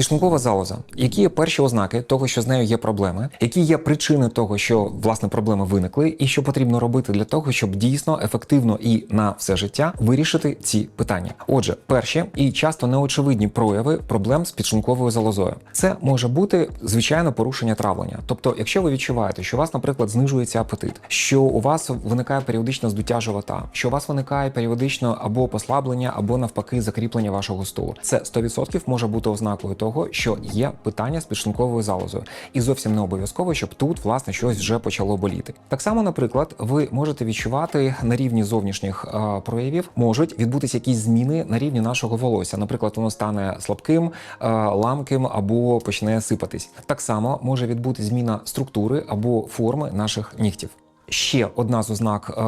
Підшлункова залоза. Які є перші ознаки того, що з нею є проблеми, які є причини того, що власне проблеми виникли, і що потрібно робити для того, щоб дійсно ефективно і на все життя вирішити ці питання. Отже, перші і часто неочевидні прояви проблем з підшлунковою залозою. Це може бути звичайно порушення травлення. Тобто, якщо ви відчуваєте, що у вас, наприклад, знижується апетит, що у вас виникає періодично здуття живота, що у вас виникає періодично або послаблення, або навпаки закріплення вашого стулу, це 100% може бути ознакою того, що є питання з підшлунковою залозою, і зовсім не обов'язково, щоб тут власне щось вже почало боліти. Так само, наприклад, ви можете відчувати на рівні зовнішніх е, проявів, можуть відбутися якісь зміни на рівні нашого волосся. Наприклад, воно стане слабким, е, ламким або почне сипатись. Так само може відбути зміна структури або форми наших нігтів. Ще одна з ознак е,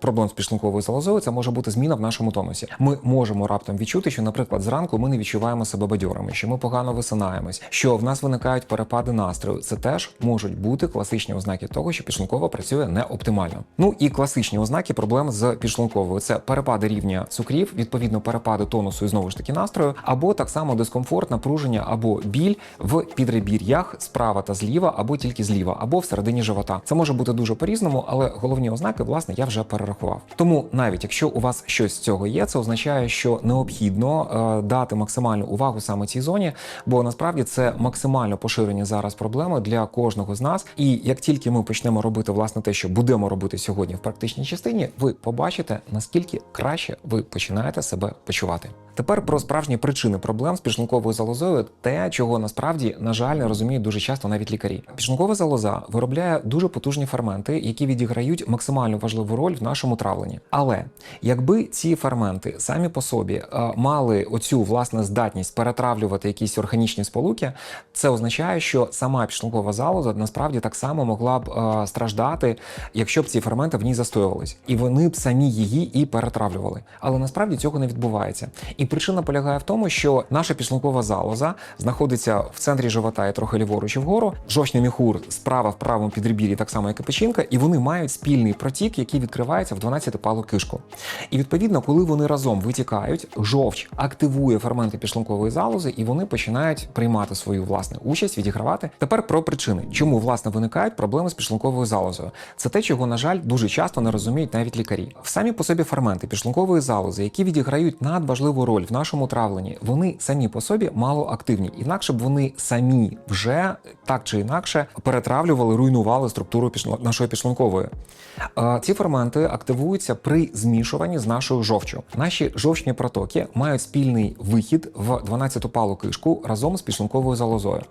проблем з підшлунковою залозою це може бути зміна в нашому тонусі. Ми можемо раптом відчути, що, наприклад, зранку ми не відчуваємо себе бадьорами, що ми погано висинаємось, що в нас виникають перепади настрою. Це теж можуть бути класичні ознаки того, що підшлункова працює не оптимально. Ну і класичні ознаки проблем з підшлунковою це перепади рівня цукрів, відповідно перепади тонусу і знову ж таки настрою, або так само дискомфорт, напруження або біль в підребір'ях справа та зліва, або тільки зліва, або всередині живота. Це може бути дуже але головні ознаки, власне, я вже перерахував. Тому навіть якщо у вас щось з цього є, це означає, що необхідно е, дати максимальну увагу саме цій зоні, бо насправді це максимально поширені зараз проблеми для кожного з нас. І як тільки ми почнемо робити власне те, що будемо робити сьогодні в практичній частині, ви побачите наскільки краще ви починаєте себе почувати. Тепер про справжні причини проблем з підшлунковою залозою, те, чого насправді на жаль не розуміють дуже часто навіть лікарі. Підшлункова залоза виробляє дуже потужні ферменти, які відіграють максимально важливу роль в нашому травленні. Але якби ці ферменти самі по собі е, мали оцю власне здатність перетравлювати якісь органічні сполуки, це означає, що сама підшлункова залоза насправді так само могла б е, страждати, якщо б ці ферменти в ній застоювались, і вони б самі її і перетравлювали. Але насправді цього не відбувається. І причина полягає в тому, що наша підшлункова залоза знаходиться в центрі живота і трохи ліворуч і вгору. Жовчний міхур справа в правому підребір'ї, так само як і печінка, і вони мають спільний протік, який відкривається в 12-палу кишку. І відповідно, коли вони разом витікають, жовч активує ферменти підшлункової залози, і вони починають приймати свою власне участь, відігравати. Тепер про причини, чому власне виникають проблеми з підшлунковою залозою. Це те, чого на жаль дуже часто не розуміють навіть лікарі. В самі по собі ферменти підшлункової залози, які відіграють надважливу роль в нашому травленні, вони самі по собі мало активні, інакше б вони самі вже так чи інакше перетравлювали, руйнували структуру пішло- нашої підшлункової. Е, Ці ферменти активуються при змішуванні з нашою жовчю. Наші жовчні протоки мають спільний вихід в 12-ту палу кишку разом з підшлунковою залозою.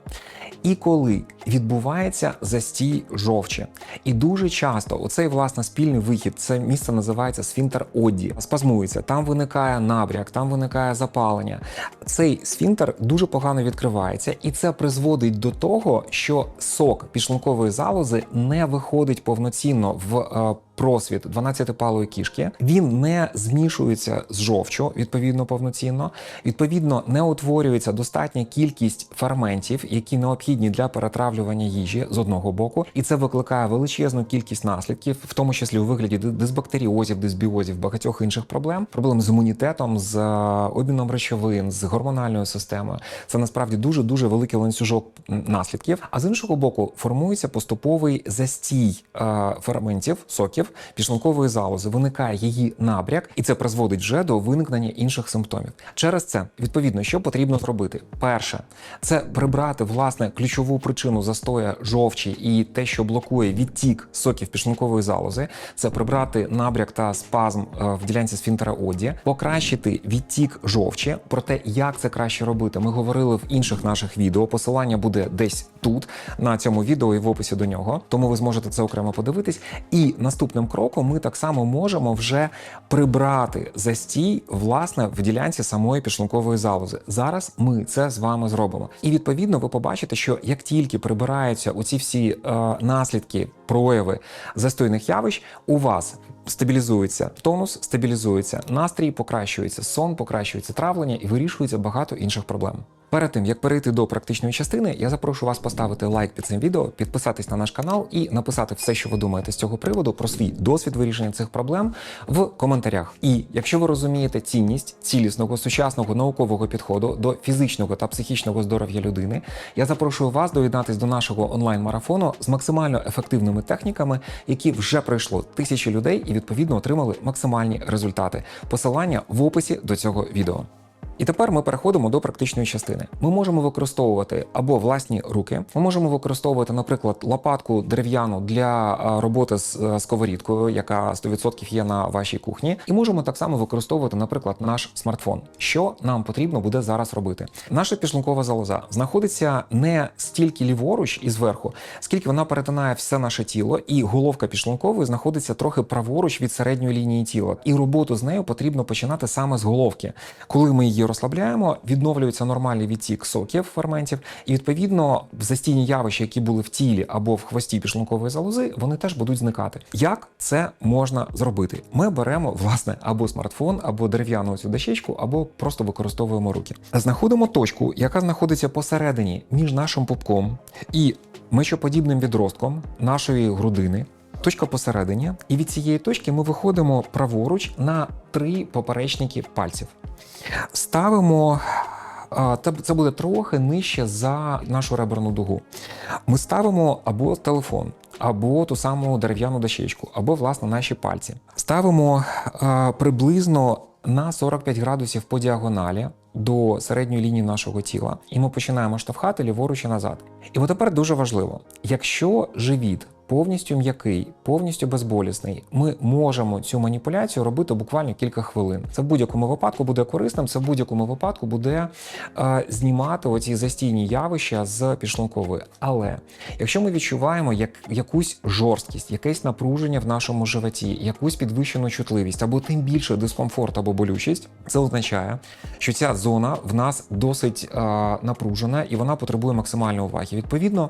І коли відбувається застій жовчі, і дуже часто оцей власне спільний вихід, це місце називається сфінтер Одді, спазмується. Там виникає набряк, там виникає запалення. Цей сфінтер дуже погано відкривається, і це призводить до того, що сок підшлункової залози не виходить повноцінно в е, просвіт 12-палої кішки. Він не змішується з жовчю, відповідно повноцінно. Відповідно, не утворюється достатня кількість ферментів, які необхідні для перетравлювання їжі з одного боку, і це викликає величезну кількість наслідків, в тому числі у вигляді ди- дисбактеріозів, дисбіозів, багатьох інших проблем, проблем з імунітетом, з е, обміном речовин, з гормональною системою. Це насправді дуже дуже великий ланцюжок наслідків. А з іншого боку, формується поступовий застій е, ферментів, соків підшлункової залози. Виникає її набряк, і це призводить вже до виникнення інших симптомів. Через це відповідно, що потрібно зробити? Перше, це прибрати власне ключову причину застоя жовчі і те, що блокує відтік соків підшлункової залози. Це прибрати набряк та спазм е, в ділянці сфінктера оді, покращити відтік жовчі. Про те, як це краще робити, ми говорили в інших наших відео. Посилання буде десь тут, на цьому відео і в описі до нього. Тому ви зможете це окремо подивитись. І наступним кроком ми так само можемо вже прибрати застій власне в ділянці самої підшлункової залози. Зараз ми це з вами зробимо. І відповідно ви побачите, що як тільки прибираються оці всі е, наслідки, прояви застойних явищ, у вас стабілізується тонус, стабілізується настрій, покращується сон, покращується травлення і вирішується багато інших проблем. Перед тим як перейти до практичної частини, я запрошую вас поставити лайк під цим відео, підписатись на наш канал і написати все, що ви думаєте з цього приводу, про свій досвід вирішення цих проблем в коментарях. І якщо ви розумієте цінність цілісного сучасного наукового підходу до фізичного та психічного здоров'я людини, я запрошую вас доєднатись до нашого онлайн-марафону з максимально ефективними техніками, які вже пройшло тисячі людей і відповідно отримали максимальні результати. Посилання в описі до цього відео. І тепер ми переходимо до практичної частини. Ми можемо використовувати або власні руки, ми можемо використовувати, наприклад, лопатку дерев'яну для роботи з е, сковорідкою, яка 100% є на вашій кухні, і можемо так само використовувати, наприклад, наш смартфон. Що нам потрібно буде зараз робити? Наша підшлункова залоза знаходиться не стільки ліворуч і зверху, скільки вона перетинає все наше тіло, і головка підшлункової знаходиться трохи праворуч від середньої лінії тіла. І роботу з нею потрібно починати саме з головки. Коли ми її розслабляємо, відновлюється нормальний відтік соків ферментів, і відповідно застійні явища, які були в тілі або в хвості підшлункової залози, вони теж будуть зникати. Як це можна зробити? Ми беремо власне або смартфон, або дерев'яну цю дощечку, або просто використовуємо руки. Знаходимо точку, яка знаходиться посередині між нашим пупком і мечоподібним відростком нашої грудини. Точка посередині, і від цієї точки ми виходимо праворуч на три поперечники пальців. Ставимо. Це буде трохи нижче за нашу реберну дугу. Ми ставимо або телефон, або ту саму дерев'яну дощечку, або власне наші пальці. Ставимо приблизно на 45 градусів по діагоналі до середньої лінії нашого тіла, і ми починаємо штовхати ліворуч і назад. І от тепер дуже важливо: якщо живіт повністю м'який, повністю безболісний, ми можемо цю маніпуляцію робити буквально кілька хвилин. Це в будь-якому випадку буде корисним, це в будь-якому випадку буде е, знімати оці застійні явища з підшлункової. Але якщо ми відчуваємо як якусь жорсткість, якесь напруження в нашому животі, якусь підвищену чутливість або тим більше дискомфорт або болючість, це означає, що ця зона в нас досить е, напружена і вона потребує максимальної уваги. Відповідно,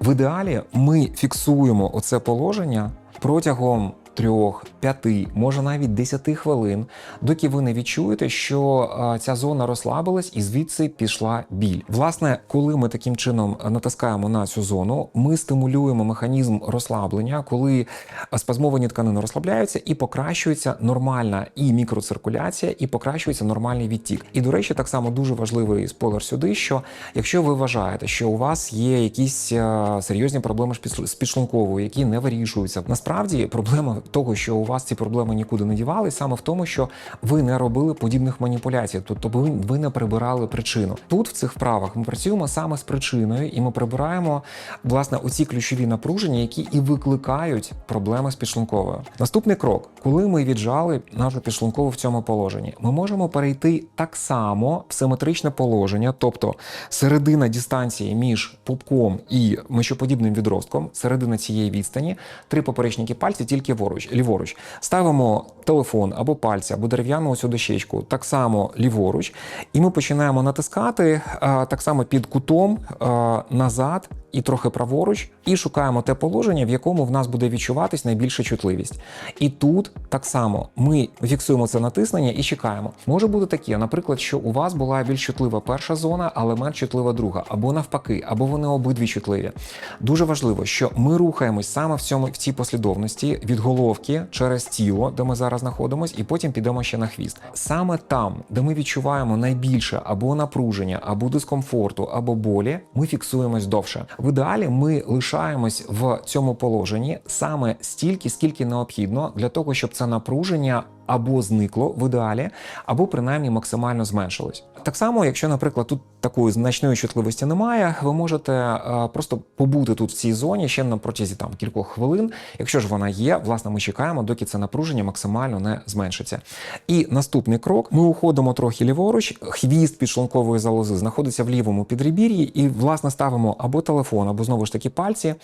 в ідеалі ми фіксуємо оце положення протягом. Трьох, п'яти, може навіть десяти хвилин, доки ви не відчуєте, що ця зона розслабилась і звідси пішла біль. Власне, коли ми таким чином натискаємо на цю зону, ми стимулюємо механізм розслаблення, коли спазмовані тканини розслабляються і покращується нормальна і мікроциркуляція, і покращується нормальний відтік. І до речі, так само дуже важливий спойлер сюди, що якщо ви вважаєте, що у вас є якісь серйозні проблеми з підшлунковою, які не вирішуються, насправді проблема того, що у вас ці проблеми нікуди не дівали, саме в тому, що ви не робили подібних маніпуляцій, тобто ви, ви не прибирали причину. Тут в цих вправах ми працюємо саме з причиною, і ми прибираємо власне оці ключові напруження, які і викликають проблеми з підшлунковою. Наступний крок, коли ми віджали нашу підшлункову в цьому положенні, ми можемо перейти так само в симетричне положення, тобто середина дистанції між пупком і мишоподібним відростком, середина цієї відстані, три поперечники пальці тільки ліворуч, ліворуч. Ставимо телефон або пальці, або дерев'яну ось дощечку, так само ліворуч, і ми починаємо натискати так само під кутом назад і трохи праворуч, і шукаємо те положення, в якому в нас буде відчуватись найбільша чутливість. І тут так само ми фіксуємо це натиснення і чекаємо. Може бути таке, наприклад, що у вас була більш чутлива перша зона, але менш чутлива друга, або навпаки, або вони обидві чутливі. Дуже важливо, що ми рухаємось саме в цьому в цій послідовності від головки через тіло, де ми зараз знаходимося, і потім підемо ще на хвіст. Саме там, де ми відчуваємо найбільше або напруження, або дискомфорту, або болі, ми фіксуємось довше. В ідеалі ми лишаємось в цьому положенні саме стільки, скільки необхідно для того, щоб це напруження або зникло в ідеалі, або принаймні максимально зменшилось. Так само, якщо, наприклад, тут такої значної чутливості немає, ви можете е, просто побути тут в цій зоні ще на протязі там кількох хвилин. Якщо ж вона є, власне, ми чекаємо, доки це напруження максимально не зменшиться. І наступний крок: ми уходимо трохи ліворуч, хвіст підшлункової залози знаходиться в лівому підребір'ї, і власне ставимо або телефон, або знову ж таки пальці е,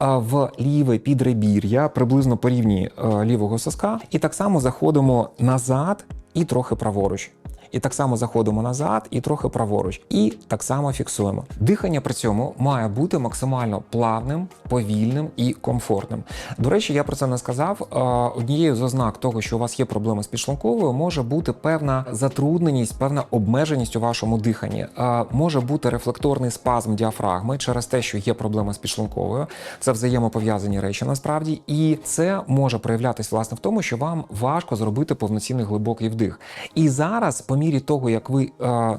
в ліве підребір'я, приблизно по рівні е, лівого соска, і так само заходимо назад і трохи праворуч. І так само заходимо назад і трохи праворуч. І так само фіксуємо. Дихання при цьому має бути максимально плавним, повільним і комфортним. До речі, я про це не сказав. Е, Однією з ознак того, що у вас є проблеми з підшлунковою, може бути певна затрудненість, певна обмеженість у вашому диханні. Е, Може бути рефлекторний спазм діафрагми через те, що є проблема з підшлунковою. Це взаємопов'язані речі насправді, і це може проявлятися власне в тому, що вам важко зробити повноцінний глибокий вдих. І зараз, мірі того, як ви е,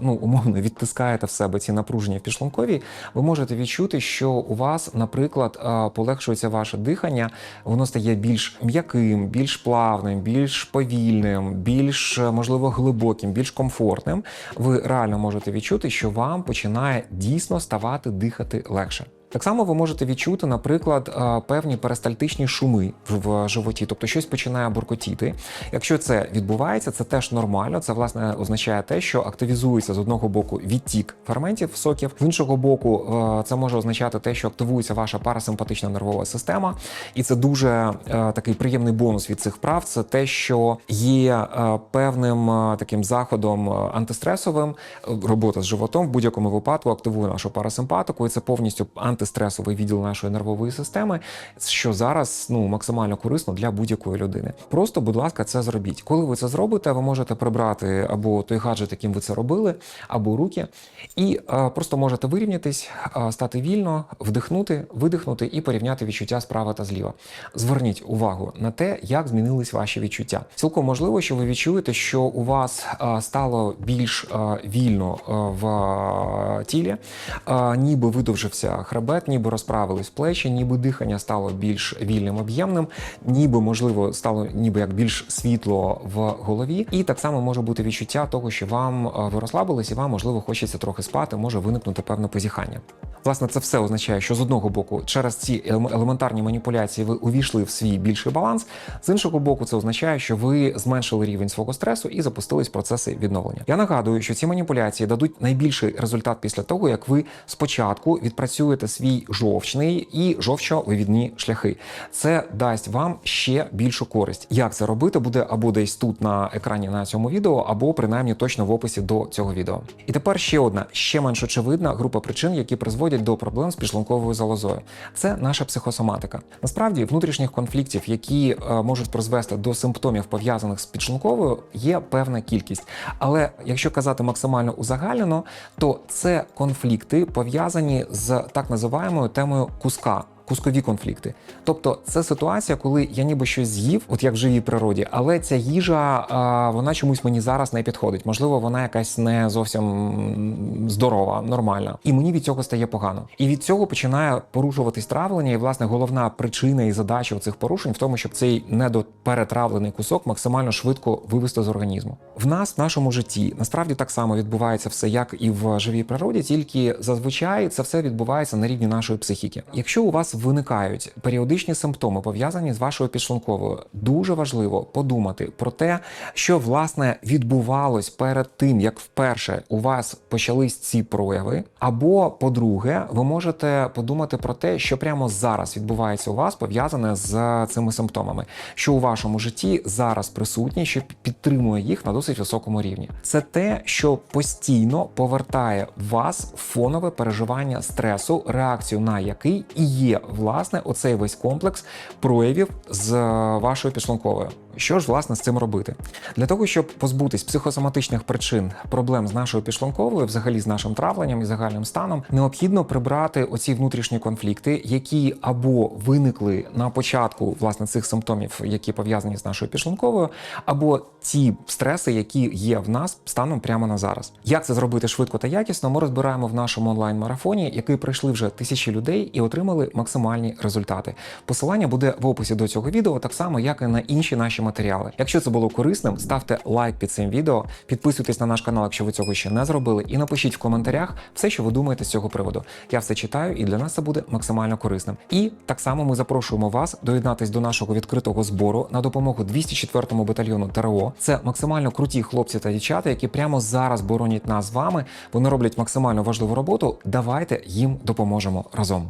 ну умовно відтискаєте в себе ці напруження в підшлунковій, ви можете відчути, що у вас, наприклад, е, полегшується ваше дихання, воно стає більш м'яким, більш плавним, більш повільним, більш е, можливо глибоким, більш комфортним. Ви реально можете відчути, що вам починає дійсно ставати дихати легше. Так само ви можете відчути, наприклад, е, певні перистальтичні шуми в животі, тобто щось починає буркотіти. Якщо це відбувається, це теж нормально. Це власне означає те, що активізується з одного боку відтік ферментів соків, з іншого боку, е, це може означати те, що активується ваша парасимпатична нервова система, і це дуже е, такий приємний бонус від цих прав. Це те, що є певним таким заходом антистресовим. Робота з животом в будь-якому випадку активує нашу парасимпатику, і це повністю антистресовий відділ нашої нервової системи, що зараз ну максимально корисно для будь-якої людини. Просто, будь ласка, це зробіть. Коли ви це зробите, ви можете прибрати або той гаджет, яким ви це робили, або руки, і е, просто можете вирівнятись, е, стати вільно, вдихнути, видихнути і порівняти відчуття справа та зліва. Зверніть увагу на те, як змінились ваші відчуття. Цілком можливо, що ви відчуєте, що у вас е, стало більш е, вільно е, в е, тілі, е, ніби видовжився хребет, ніби розправились плечі, ніби дихання стало більш вільним, об'ємним, ніби можливо стало ніби як більш світло в голові. І так само може бути відчуття того, що вам е, ви розслабились і вам можливо хочеться трохи спати, може виникнути певне позіхання. Власне, це все означає, що з одного боку, через ці елементарні маніпуляції ви увійшли в свій більший баланс. З іншого боку, це означає, що ви зменшили рівень свого стресу і запустились процеси відновлення. Я нагадую, що ці маніпуляції дадуть найбільший результат після того, як ви спочатку відпрацюєте свій жовчний і жовчовивідні шляхи. Це дасть вам ще більшу користь. Як це робити, буде або десь тут на екрані на цьому відео, або принаймні точно в описі до цього відео. І тепер ще одна, ще менш очевидна група причин, які призводять до проблем з підшлунковою залозою. Це наша психосоматика. Насправді, внутрішніх конфліктів, які е, можуть призвести до симптомів пов'язаних з підшлунковою, є певна кількість. Але якщо казати максимально узагальнено, то це конфлікти пов'язані з так називаємою темою куска. Кускові конфлікти, тобто це ситуація, коли я ніби щось з'їв, от як в живій природі, але ця їжа а, вона чомусь мені зараз не підходить. Можливо, вона якась не зовсім здорова, нормальна, і мені від цього стає погано. І від цього починає порушуватись травлення. І власне головна причина і задача цих порушень в тому, щоб цей недоперетравлений кусок максимально швидко вивести з організму. В нас, в нашому житті, насправді так само відбувається все, як і в живій природі, тільки зазвичай це все відбувається на рівні нашої психіки. Якщо у вас виникають періодичні симптоми, пов'язані з вашою підшлунковою, дуже важливо подумати про те, що власне відбувалось перед тим, як вперше у вас почались ці прояви. Або, по-друге, ви можете подумати про те, що прямо зараз відбувається у вас, пов'язане з цими симптомами, що у вашому житті зараз присутні, що підтримує їх на досить високому рівні. Це те, що постійно повертає вас в фонове переживання стресу, реакцію на який і є власне оцей весь комплекс проявів з вашою підшлунковою. Що ж власне з цим робити? Для того, щоб позбутись психосоматичних причин проблем з нашою підшлунковою, взагалі з нашим травленням і загальним станом, необхідно прибрати оці внутрішні конфлікти, які або виникли на початку власне цих симптомів, які пов'язані з нашою підшлунковою, або ті стреси, які є в нас станом прямо на зараз. Як це зробити швидко та якісно? Ми розбираємо в нашому онлайн-марафоні, який пройшли вже тисячі людей і отримали максимальні результати. Посилання буде в описі до цього відео, так само як і на інші наші матеріали. Якщо це було корисним, ставте лайк під цим відео, підписуйтесь на наш канал, якщо ви цього ще не зробили, і напишіть в коментарях все, що ви думаєте з цього приводу. Я все читаю, і для нас це буде максимально корисним. І так само ми запрошуємо вас доєднатись до нашого відкритого збору на допомогу 204-му батальйону ТРО. Це максимально круті хлопці та дівчата, які прямо зараз боронять нас з вами. Вони роблять максимально важливу роботу. Давайте їм допоможемо разом.